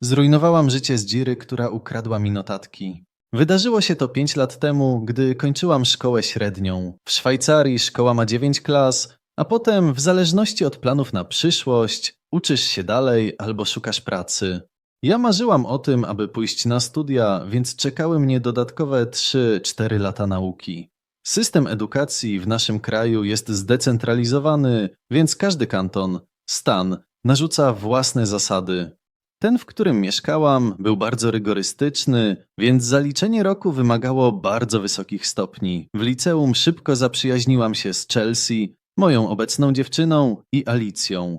Zrujnowałam życie z Dziry, która ukradła mi notatki. Wydarzyło się to 5 lat temu, gdy kończyłam szkołę średnią. W Szwajcarii szkoła ma 9 klas, a potem, w zależności od planów na przyszłość, uczysz się dalej albo szukasz pracy. Ja marzyłam o tym, aby pójść na studia, więc czekały mnie dodatkowe 3-4 lata nauki. System edukacji w naszym kraju jest zdecentralizowany, więc każdy kanton, stan, narzuca własne zasady. Ten, w którym mieszkałam, był bardzo rygorystyczny, więc zaliczenie roku wymagało bardzo wysokich stopni. W liceum szybko zaprzyjaźniłam się z Chelsea, moją obecną dziewczyną i Alicją.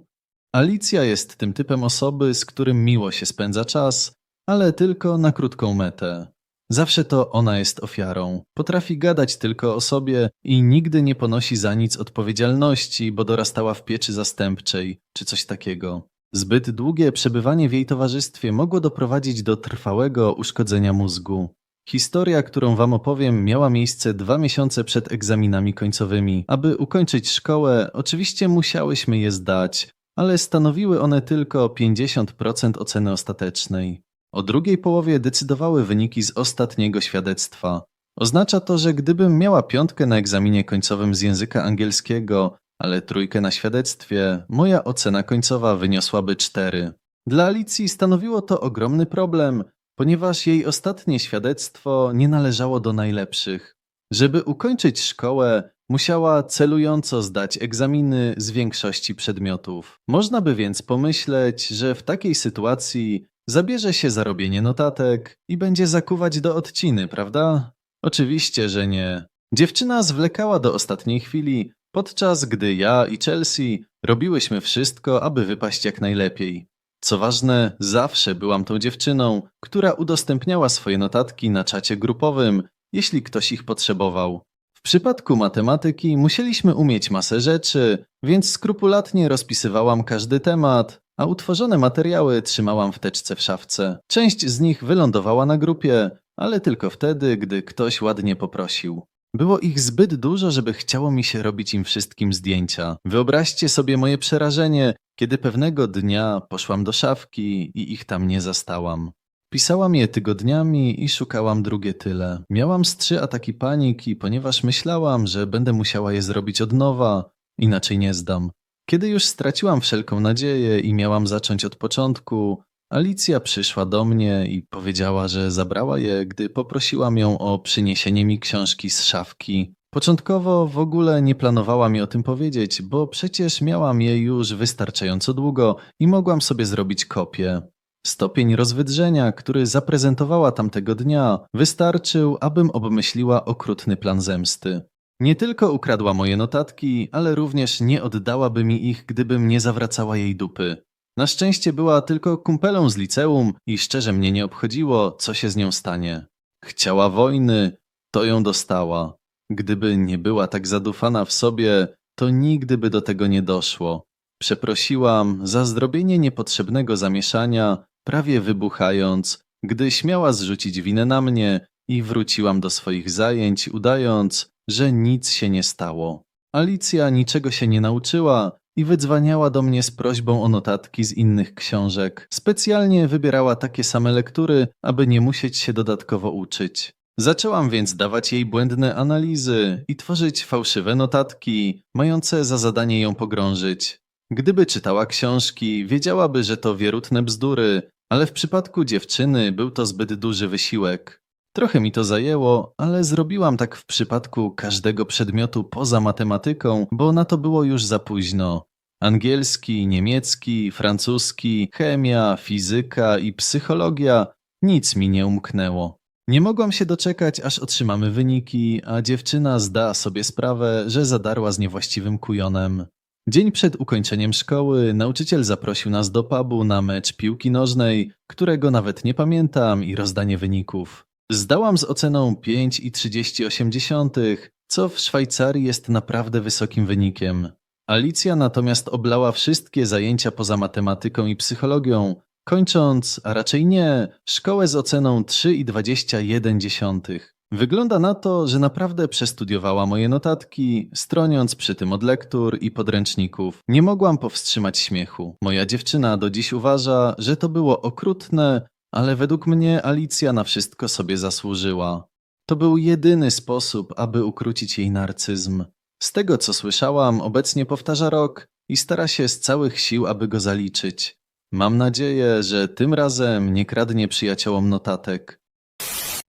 Alicja jest tym typem osoby, z którym miło się spędza czas, ale tylko na krótką metę. Zawsze to ona jest ofiarą. Potrafi gadać tylko o sobie i nigdy nie ponosi za nic odpowiedzialności, bo dorastała w pieczy zastępczej czy coś takiego. Zbyt długie przebywanie w jej towarzystwie mogło doprowadzić do trwałego uszkodzenia mózgu. Historia, którą wam opowiem, miała miejsce dwa miesiące przed egzaminami końcowymi. Aby ukończyć szkołę, oczywiście musiałyśmy je zdać, ale stanowiły one tylko 50% oceny ostatecznej. O drugiej połowie decydowały wyniki z ostatniego świadectwa. Oznacza to, że gdybym miała piątkę na egzaminie końcowym z języka angielskiego, ale trójkę na świadectwie, moja ocena końcowa wyniosłaby 4. Dla Alicji stanowiło to ogromny problem, ponieważ jej ostatnie świadectwo nie należało do najlepszych. Żeby ukończyć szkołę, musiała celująco zdać egzaminy z większości przedmiotów. Można by więc pomyśleć, że w takiej sytuacji zabierze się za robienie notatek i będzie zakuwać do odciny, prawda? Oczywiście, że nie. Dziewczyna zwlekała do ostatniej chwili, podczas gdy ja i Chelsea robiłyśmy wszystko, aby wypaść jak najlepiej. Co ważne, zawsze byłam tą dziewczyną, która udostępniała swoje notatki na czacie grupowym, jeśli ktoś ich potrzebował. W przypadku matematyki musieliśmy umieć masę rzeczy, więc skrupulatnie rozpisywałam każdy temat, a utworzone materiały trzymałam w teczce w szafce. Część z nich wylądowała na grupie, ale tylko wtedy, gdy ktoś ładnie poprosił. Było ich zbyt dużo, żeby chciało mi się robić im wszystkim zdjęcia. Wyobraźcie sobie moje przerażenie, kiedy pewnego dnia poszłam do szafki i ich tam nie zastałam. Pisałam je tygodniami i szukałam drugie tyle. Miałam z trzy ataki paniki, ponieważ myślałam, że będę musiała je zrobić od nowa, inaczej nie zdam. Kiedy już straciłam wszelką nadzieję i miałam zacząć od początku, Alicja przyszła do mnie i powiedziała, że zabrała je, gdy poprosiłam ją o przyniesienie mi książki z szafki. Początkowo w ogóle nie planowała mi o tym powiedzieć, bo przecież miałam je już wystarczająco długo i mogłam sobie zrobić kopię. Stopień rozwydrzenia, który zaprezentowała tamtego dnia, wystarczył, abym obmyśliła okrutny plan zemsty. Nie tylko ukradła moje notatki, ale również nie oddałaby mi ich, gdybym nie zawracała jej dupy. Na szczęście była tylko kumpelą z liceum i szczerze mnie nie obchodziło, co się z nią stanie. Chciała wojny, to ją dostała. Gdyby nie była tak zadufana w sobie, to nigdy by do tego nie doszło. Przeprosiłam za zrobienie niepotrzebnego zamieszania, prawie wybuchając, gdy śmiała zrzucić winę na mnie i wróciłam do swoich zajęć, udając, że nic się nie stało. Alicja niczego się nie nauczyła i wydzwaniała do mnie z prośbą o notatki z innych książek. Specjalnie wybierała takie same lektury, aby nie musieć się dodatkowo uczyć. Zaczęłam więc dawać jej błędne analizy i tworzyć fałszywe notatki, mające za zadanie ją pogrążyć. Gdyby czytała książki, wiedziałaby, że to wierutne bzdury, ale w przypadku dziewczyny był to zbyt duży wysiłek. Trochę mi to zajęło, ale zrobiłam tak w przypadku każdego przedmiotu poza matematyką, bo na to było już za późno. Angielski, niemiecki, francuski, chemia, fizyka i psychologia nic mi nie umknęło. Nie mogłam się doczekać, aż otrzymamy wyniki, a dziewczyna zda sobie sprawę, że zadarła z niewłaściwym kujonem. Dzień przed ukończeniem szkoły nauczyciel zaprosił nas do pubu na mecz piłki nożnej, którego nawet nie pamiętam i rozdanie wyników. Zdałam z oceną 5,38, co w Szwajcarii jest naprawdę wysokim wynikiem. Alicja natomiast oblała wszystkie zajęcia poza matematyką i psychologią, kończąc, a raczej nie, szkołę z oceną 3,21. Wygląda na to, że naprawdę przestudiowała moje notatki, stroniąc przy tym od lektur i podręczników. Nie mogłam powstrzymać śmiechu. Moja dziewczyna do dziś uważa, że to było okrutne, ale według mnie Alicja na wszystko sobie zasłużyła. To był jedyny sposób, aby ukrócić jej narcyzm. Z tego co słyszałam, obecnie powtarza rok i stara się z całych sił, aby go zaliczyć. Mam nadzieję, że tym razem nie kradnie przyjaciołom notatek.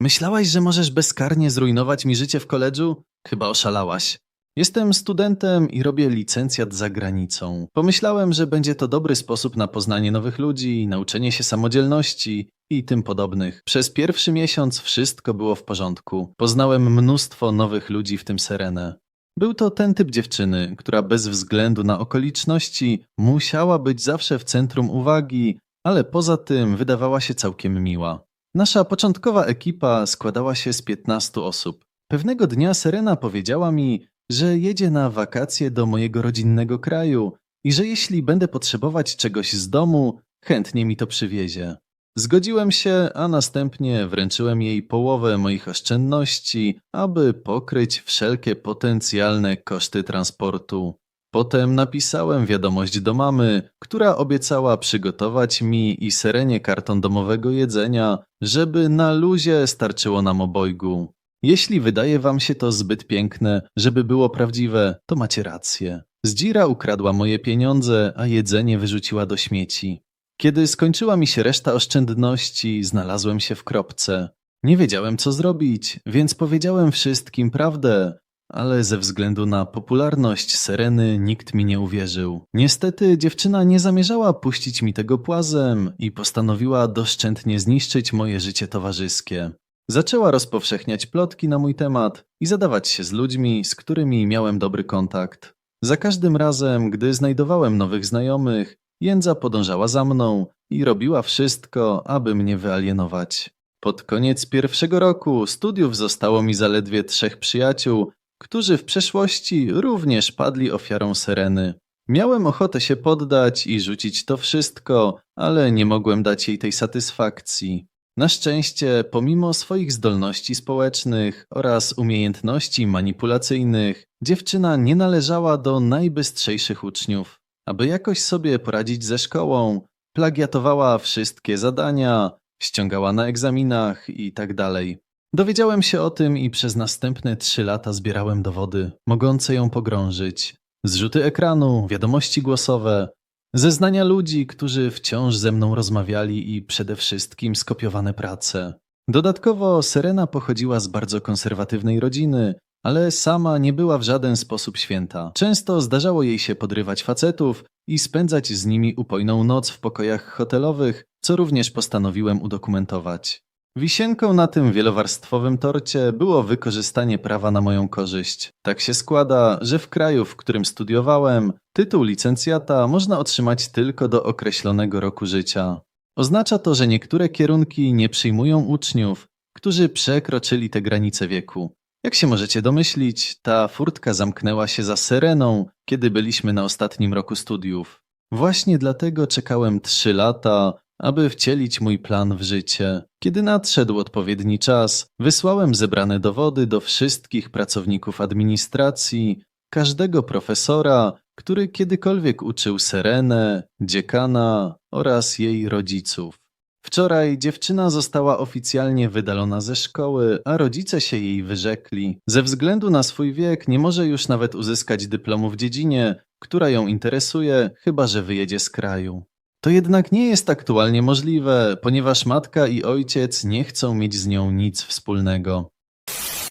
Myślałaś, że możesz bezkarnie zrujnować mi życie w koledżu? Chyba oszalałaś. Jestem studentem i robię licencjat za granicą. Pomyślałem, że będzie to dobry sposób na poznanie nowych ludzi, nauczenie się samodzielności i tym podobnych. Przez pierwszy miesiąc wszystko było w porządku. Poznałem mnóstwo nowych ludzi, w tym Serenę. Był to ten typ dziewczyny, która bez względu na okoliczności musiała być zawsze w centrum uwagi, ale poza tym wydawała się całkiem miła. Nasza początkowa ekipa składała się z 15 osób. Pewnego dnia Serena powiedziała mi, że jedzie na wakacje do mojego rodzinnego kraju i że jeśli będę potrzebować czegoś z domu, chętnie mi to przywiezie. Zgodziłem się, a następnie wręczyłem jej połowę moich oszczędności, aby pokryć wszelkie potencjalne koszty transportu. Potem napisałem wiadomość do mamy, która obiecała przygotować mi i Serenie karton domowego jedzenia, żeby na luzie starczyło nam obojgu. Jeśli wydaje wam się to zbyt piękne, żeby było prawdziwe, to macie rację. Zdzira ukradła moje pieniądze, a jedzenie wyrzuciła do śmieci. Kiedy skończyła mi się reszta oszczędności, znalazłem się w kropce. Nie wiedziałem, co zrobić, więc powiedziałem wszystkim prawdę, ale ze względu na popularność Sereny nikt mi nie uwierzył. Niestety dziewczyna nie zamierzała puścić mi tego płazem i postanowiła doszczętnie zniszczyć moje życie towarzyskie. Zaczęła rozpowszechniać plotki na mój temat i zadawać się z ludźmi, z którymi miałem dobry kontakt. Za każdym razem, gdy znajdowałem nowych znajomych, Jędza podążała za mną i robiła wszystko, aby mnie wyalienować. Pod koniec pierwszego roku studiów zostało mi zaledwie trzech przyjaciół, którzy w przeszłości również padli ofiarą Sereny. Miałem ochotę się poddać i rzucić to wszystko, ale nie mogłem dać jej tej satysfakcji. Na szczęście, pomimo swoich zdolności społecznych oraz umiejętności manipulacyjnych, dziewczyna nie należała do najbystrzejszych uczniów. Aby jakoś sobie poradzić ze szkołą, plagiatowała wszystkie zadania, ściągała na egzaminach i tak dalej. Dowiedziałem się o tym i przez następne trzy lata zbierałem dowody, mogące ją pogrążyć. Zrzuty ekranu, wiadomości głosowe, zeznania ludzi, którzy wciąż ze mną rozmawiali i przede wszystkim skopiowane prace. Dodatkowo Serena pochodziła z bardzo konserwatywnej rodziny, ale sama nie była w żaden sposób święta. Często zdarzało jej się podrywać facetów i spędzać z nimi upojną noc w pokojach hotelowych, co również postanowiłem udokumentować. Wisienką na tym wielowarstwowym torcie było wykorzystanie prawa na moją korzyść. Tak się składa, że w kraju, w którym studiowałem, tytuł licencjata można otrzymać tylko do określonego roku życia. Oznacza to, że niektóre kierunki nie przyjmują uczniów, którzy przekroczyli te granice wieku. Jak się możecie domyślić, ta furtka zamknęła się za Sereną, kiedy byliśmy na ostatnim roku studiów. Właśnie dlatego czekałem trzy lata, aby wcielić mój plan w życie. Kiedy nadszedł odpowiedni czas, wysłałem zebrane dowody do wszystkich pracowników administracji, każdego profesora, który kiedykolwiek uczył Serenę, dziekana oraz jej rodziców. Wczoraj dziewczyna została oficjalnie wydalona ze szkoły, a rodzice się jej wyrzekli. Ze względu na swój wiek nie może już nawet uzyskać dyplomu w dziedzinie, która ją interesuje, chyba że wyjedzie z kraju. To jednak nie jest aktualnie możliwe, ponieważ matka i ojciec nie chcą mieć z nią nic wspólnego.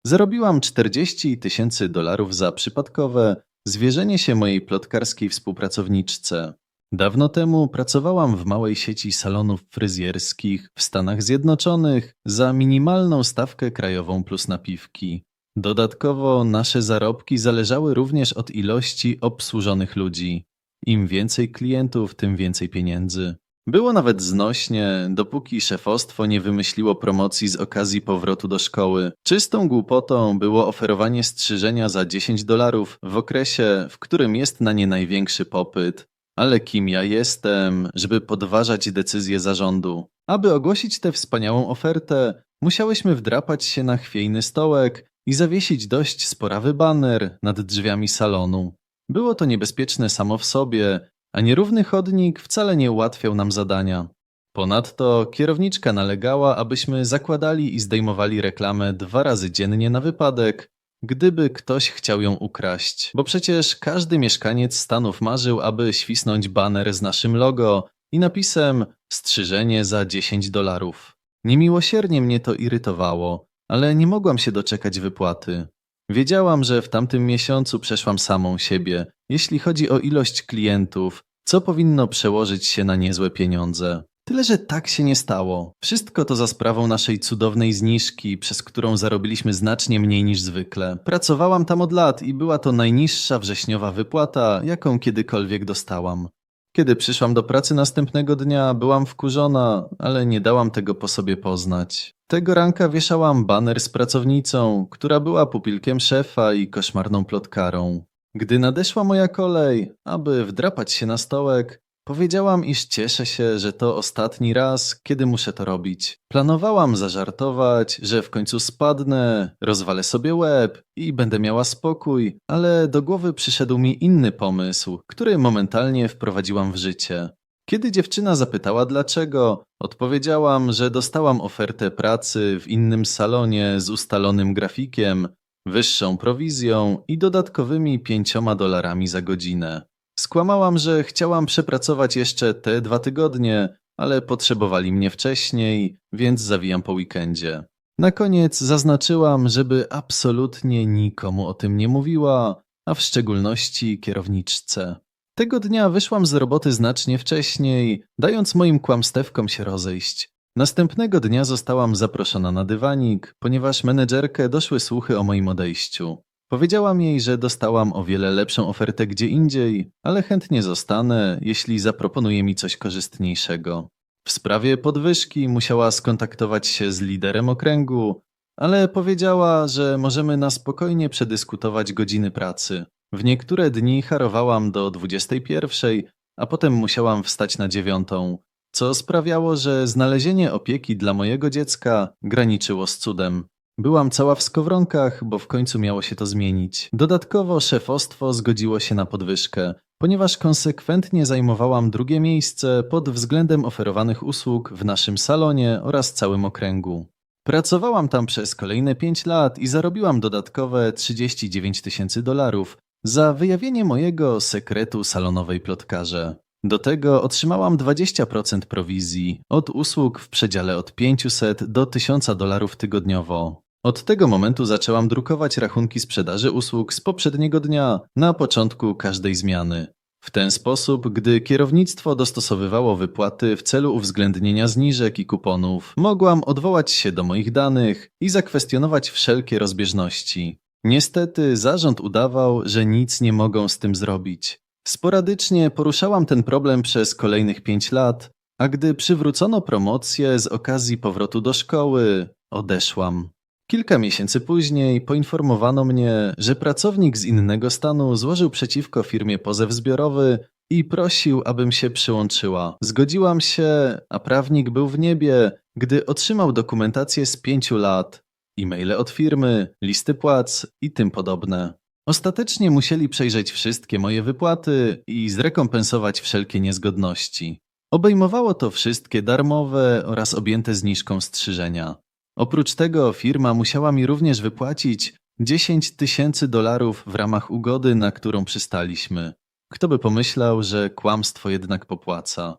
Zarobiłam 40 tysięcy dolarów za przypadkowe zwierzenie się mojej plotkarskiej współpracowniczce. Dawno temu pracowałam w małej sieci salonów fryzjerskich w Stanach Zjednoczonych za minimalną stawkę krajową plus napiwki. Dodatkowo nasze zarobki zależały również od ilości obsłużonych ludzi. Im więcej klientów, tym więcej pieniędzy. Było nawet znośnie, dopóki szefostwo nie wymyśliło promocji z okazji powrotu do szkoły. Czystą głupotą było oferowanie strzyżenia za 10 dolarów w okresie, w którym jest na nie największy popyt. Ale kim ja jestem, żeby podważać decyzję zarządu? Aby ogłosić tę wspaniałą ofertę, Musiałyśmy wdrapać się na chwiejny stołek i zawiesić dość sporawy baner nad drzwiami salonu. Było to niebezpieczne samo w sobie, a nierówny chodnik wcale nie ułatwiał nam zadania. Ponadto kierowniczka nalegała, abyśmy zakładali i zdejmowali reklamę dwa razy dziennie na wypadek, gdyby ktoś chciał ją ukraść. Bo przecież każdy mieszkaniec Stanów marzył, aby świsnąć baner z naszym logo i napisem strzyżenie za 10 dolarów. Niemiłosiernie mnie to irytowało, ale nie mogłam się doczekać wypłaty. Wiedziałam, że w tamtym miesiącu przeszłam samą siebie, jeśli chodzi o ilość klientów, co powinno przełożyć się na niezłe pieniądze. Tyle, że tak się nie stało. Wszystko to za sprawą naszej cudownej zniżki, przez którą zarobiliśmy znacznie mniej niż zwykle. Pracowałam tam od lat i była to najniższa wrześniowa wypłata, jaką kiedykolwiek dostałam. Kiedy przyszłam do pracy następnego dnia, byłam wkurzona, ale nie dałam tego po sobie poznać. Tego ranka wieszałam baner z pracownicą, która była pupilkiem szefa i koszmarną plotkarą. Gdy nadeszła moja kolej, aby wdrapać się na stołek, powiedziałam, iż cieszę się, że to ostatni raz, kiedy muszę to robić. Planowałam zażartować, że w końcu spadnę, rozwalę sobie łeb i będę miała spokój, ale do głowy przyszedł mi inny pomysł, który momentalnie wprowadziłam w życie. Kiedy dziewczyna zapytała dlaczego, odpowiedziałam, że dostałam ofertę pracy w innym salonie z ustalonym grafikiem, wyższą prowizją i dodatkowymi pięcioma dolarami za godzinę. Skłamałam, że chciałam przepracować jeszcze te dwa tygodnie, ale potrzebowali mnie wcześniej, więc zawijam po weekendzie. Na koniec zaznaczyłam, żeby absolutnie nikomu o tym nie mówiła, a w szczególności kierowniczce. Tego dnia wyszłam z roboty znacznie wcześniej, dając moim kłamstewkom się rozejść. Następnego dnia zostałam zaproszona na dywanik, ponieważ menedżerkę doszły słuchy o moim odejściu. Powiedziałam jej, że dostałam o wiele lepszą ofertę gdzie indziej, ale chętnie zostanę, jeśli zaproponuje mi coś korzystniejszego. W sprawie podwyżki musiała skontaktować się z liderem okręgu, ale powiedziała, że możemy na spokojnie przedyskutować godziny pracy. W niektóre dni harowałam do 21, a potem musiałam wstać na dziewiątą, co sprawiało, że znalezienie opieki dla mojego dziecka graniczyło z cudem. Byłam cała w skowronkach, bo w końcu miało się to zmienić. Dodatkowo szefostwo zgodziło się na podwyżkę, ponieważ konsekwentnie zajmowałam drugie miejsce pod względem oferowanych usług w naszym salonie oraz całym okręgu. Pracowałam tam przez kolejne 5 lat i zarobiłam dodatkowe 39 tysięcy dolarów za wyjawienie mojego sekretu salonowej plotkarze. Do tego otrzymałam 20% prowizji od usług w przedziale od 500 do 1000 dolarów tygodniowo. Od tego momentu zaczęłam drukować rachunki sprzedaży usług z poprzedniego dnia na początku każdej zmiany. W ten sposób, gdy kierownictwo dostosowywało wypłaty w celu uwzględnienia zniżek i kuponów, mogłam odwołać się do moich danych i zakwestionować wszelkie rozbieżności. Niestety zarząd udawał, że nic nie mogą z tym zrobić. Sporadycznie poruszałam ten problem przez kolejnych pięć lat, a gdy przywrócono promocję z okazji powrotu do szkoły, odeszłam. Kilka miesięcy później poinformowano mnie, że pracownik z innego stanu złożył przeciwko firmie pozew zbiorowy i prosił, abym się przyłączyła. Zgodziłam się, a prawnik był w niebie, gdy otrzymał dokumentację z pięciu lat, e-maile od firmy, listy płac i tym podobne. Ostatecznie musieli przejrzeć wszystkie moje wypłaty i zrekompensować wszelkie niezgodności. Obejmowało to wszystkie darmowe oraz objęte zniżką strzyżenia. Oprócz tego firma musiała mi również wypłacić 10 tysięcy dolarów w ramach ugody, na którą przystaliśmy. Kto by pomyślał, że kłamstwo jednak popłaca.